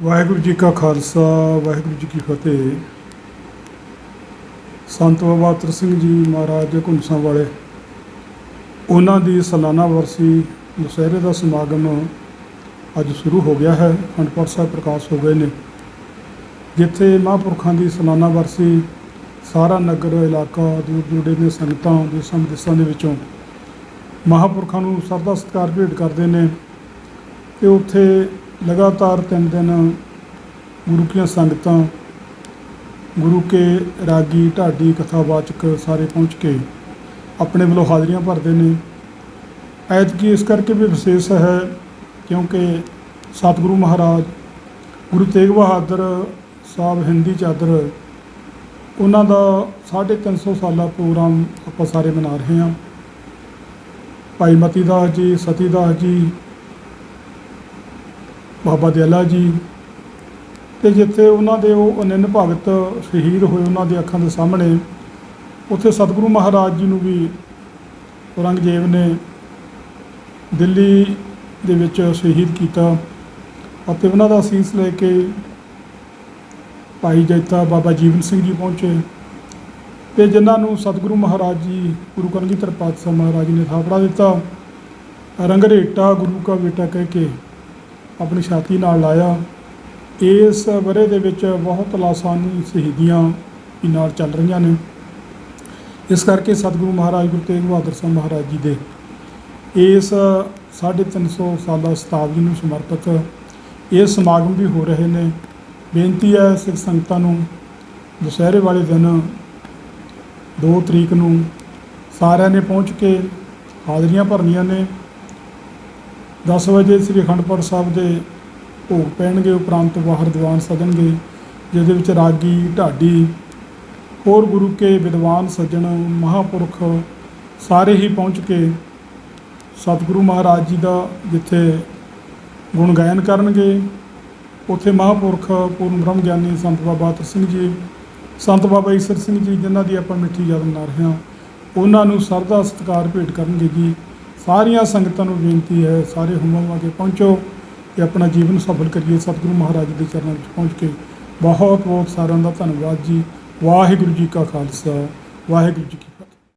ਵਾਹਿਗੁਰੂ ਜੀ ਕਾ ਖਾਲਸਾ, ਵਾਹਿਗੁਰੂ ਜੀ ਕੀ ਫਤਿਹ। ਸੰਤ ਬਾਬਾ ਤਰ ਸਿੰਘ ਜੀ ਮਹਾਰਾਜ ਦੇ ਘੁੰਸਾਂ ਵਾਲੇ, ਉਹਨਾਂ ਦੀ ਸਾਲਾਨਾ ਵਰਸੀ ਦੁਸਹਿਰੇ ਦਾ ਸਮਾਗਮ ਅੱਜ ਸ਼ੁਰੂ ਹੋ ਗਿਆ ਹੈ ਅਖੰਡ ਸਾਹਿਬ ਪ੍ਰਕਾਸ਼ ਹੋ ਗਏ ਨੇ। ਜਿੱਥੇ ਮਹਾਂਪੁਰਖਾਂ ਦੀ ਸਾਲਾਨਾ ਵਰਸੀ ਸਾਰਾ ਨਗਰ, ਇਲਾਕਾ, ਦੂਰ ਦੂਰੇ ਦੀਆਂ ਸੰਗਤਾਂ ਦੇਸਾਂ ਵਿਦੇਸਾਂ ਦੇ ਵਿੱਚੋਂ ਮਹਾਂਪੁਰਖਾਂ ਨੂੰ ਸਰਦਾ ਸਤਿਕਾਰ ਭੇਟ ਕਰਦੇ ਨੇ ਤੇ ਉੱਥੇ ਲਗਾਤਾਰ ਤਿੰਨ ਦਿਨ ਗੁਰੂ ਕੀਆਂ ਸੰਗਤਾਂ, ਗੁਰੂ ਕੇ ਰਾਗੀ ਢਾਡੀ ਕਥਾਵਾਚਕ ਸਾਰੇ ਪਹੁੰਚ ਕੇ ਆਪਣੇ ਵੱਲੋਂ ਹਾਜ਼ਰੀਆਂ ਭਰਦੇ ਨੇ। ਐਤਕੀ ਇਸ ਕਰਕੇ ਵੀ ਵਿਸ਼ੇਸ਼ ਹੈ ਕਿਉਂਕਿ ਸਤਿਗੁਰੂ ਮਹਾਰਾਜ, ਗੁਰੂ ਤੇਗ ਬਹਾਦਰ ਸਾਹਿਬ ਹਿੰਦੀ ਚਾਦਰ, ਉਹਨਾਂ ਦਾ 350 ਸਾਲਾ ਪ੍ਰੋਗਰਾਮ ਆਪਾਂ ਸਾਰੇ ਮਨਾ ਰਹੇ ਹਾਂ। ਭਾਈ ਮਤੀ ਦਾਸ ਜੀ ਸਤੀ ਦਾਸ ਜੀ ਬਾਬਾ ਦਿਆਲਾ ਜੀ ਤੇ ਜਿੱਥੇ ਉਹਨਾਂ ਦੇ ਉਹ ਅਨੰਨ ਭਗਤ ਸ਼ਹੀਦ ਹੋਏ ਉਹਨਾਂ ਦੀ ਅੱਖਾਂ ਦੇ ਸਾਹਮਣੇ, ਉੱਥੇ ਸਤਿਗੁਰੂ ਮਹਾਰਾਜ ਜੀ ਨੂੰ ਵੀ ਔਰੰਗਜ਼ੇਬ ਨੇ ਦਿੱਲੀ ਦੇ ਵਿੱਚ ਸ਼ਹੀਦ ਕੀਤਾ ਅਤੇ ਉਹਨਾਂ ਦਾ ਅਸੀਸ ਲੈ ਕੇ ਭਾਈ ਜੈਤਾ ਬਾਬਾ ਜੀਵਨ ਸਿੰਘ ਜੀ ਪਹੁੰਚੇ ਤੇ ਜਿਨ੍ਹਾਂ ਨੂੰ ਸਤਿਗੁਰੂ ਮਹਾਰਾਜ ਜੀ ਗੁਰੂ ਕਲਗੀਧਰ ਪਾਤਸ਼ਾਹ ਮਹਾਰਾਜ ਨੇ ਥਾਪੜਾ ਦਿੱਤਾ। ਰੰਗਰੇਟਾ ਗੁਰੂ ਕਾ ਬੇਟਾ ਕਹਿ ਕੇ ਆਪਣੀ ਛਾਤੀ ਨਾਲ ਲਾਇਆ। ਇਸ ਵਰੇ ਦੇ ਵਿੱਚ ਬਹੁਤ ਲਾਸਾਨੀ ਸ਼ਹੀਦੀਆਂ ਨਾਲ ਚੱਲ ਰਹੀਆਂ ਨੇ। ਇਸ ਕਰਕੇ ਸਤਿਗੁਰੂ ਮਹਾਰਾਜ, ਗੁਰੂ ਤੇਗ ਬਹਾਦਰ ਸਾਹਿਬ ਮਹਾਰਾਜ ਜੀ ਦੇ ਇਸ 350 ਸਾਲਾ ਸ਼ਤਾਬਦੀ ਨੂੰ ਸਮਰਪਿਤ ਇਹ ਸਮਾਗਮ ਵੀ ਹੋ ਰਹੇ ਨੇ। ਬੇਨਤੀ ਹੈ ਸਿੱਖ ਸੰਗਤਾਂ ਨੂੰ, ਦੁਸਹਿਰੇ ਵਾਲੇ ਦਿਨ 2 ਤਰੀਕ ਨੂੰ ਸਾਰਿਆਂ ਨੇ ਪਹੁੰਚ ਕੇ ਹਾਜ਼ਰੀਆਂ ਭਰਨੀਆਂ ਨੇ। 10 ਵਜੇ ਸ੍ਰੀ ਅਖੰਡ ਪਾਠ ਸਾਹਿਬ ਦੇ ਭੋਗ ਪੈਣਗੇ, ਉਪਰੰਤ ਬਾਹਰ ਦੀਵਾਨ ਸਜਣਗੇ, ਜਿਹਦੇ ਵਿੱਚ ਰਾਗੀ, ਢਾਡੀ, ਹੋਰ ਗੁਰੂ ਕੇ ਵਿਦਵਾਨ ਸੱਜਣ, ਮਹਾਪੁਰਖ ਸਾਰੇ ਹੀ ਪਹੁੰਚ ਕੇ ਸਤਿਗੁਰੂ ਮਹਾਰਾਜ ਜੀ ਦਾ ਜਿੱਥੇ ਗੁਣ ਗਾਇਨ ਕਰਨਗੇ, ਉੱਥੇ ਮਹਾਪੁਰਖ ਪੂਰਨ ਬ੍ਰਹਮ ਗਿਆਨੀ ਸੰਤ ਬਾਬਾ ਤਰ ਸਿੰਘ ਜੀ, ਸੰਤ ਬਾਬਾ ਈਸਰ ਸਿੰਘ ਜੀ, ਜਿਨ੍ਹਾਂ ਦੀ ਆਪਾਂ ਮਿੱਠੀ ਯਾਦ ਮਨਾ ਰਹੇ ਹਾਂ, ਉਹਨਾਂ ਨੂੰ ਸਰਦਾ ਸਤਿਕਾਰ ਭੇਟ ਕਰਨਗੇ ਜੀ। ਸਾਰੀਆਂ ਸੰਗਤਾਂ ਨੂੰ ਬੇਨਤੀ ਹੈ, ਸਾਰੇ ਹੁਮਮ ਆ ਕੇ ਪਹੁੰਚੋ ਤੇ ਆਪਣਾ ਜੀਵਨ ਸਫਲ ਕਰੀਏ। ਸਤਿਗੁਰੂ ਮਹਾਰਾਜ ਦੇ ਚਰਨਾਂ ਵਿੱਚ ਪਹੁੰਚ ਕੇ ਬਹੁਤ ਬਹੁਤ ਸਾਰਿਆਂ ਦਾ ਧੰਨਵਾਦ ਜੀ। ਵਾਹਿਗੁਰੂ ਜੀ ਕਾ ਖਾਲਸਾ। ਵਾਹਿਗੁਰੂ ਜੀ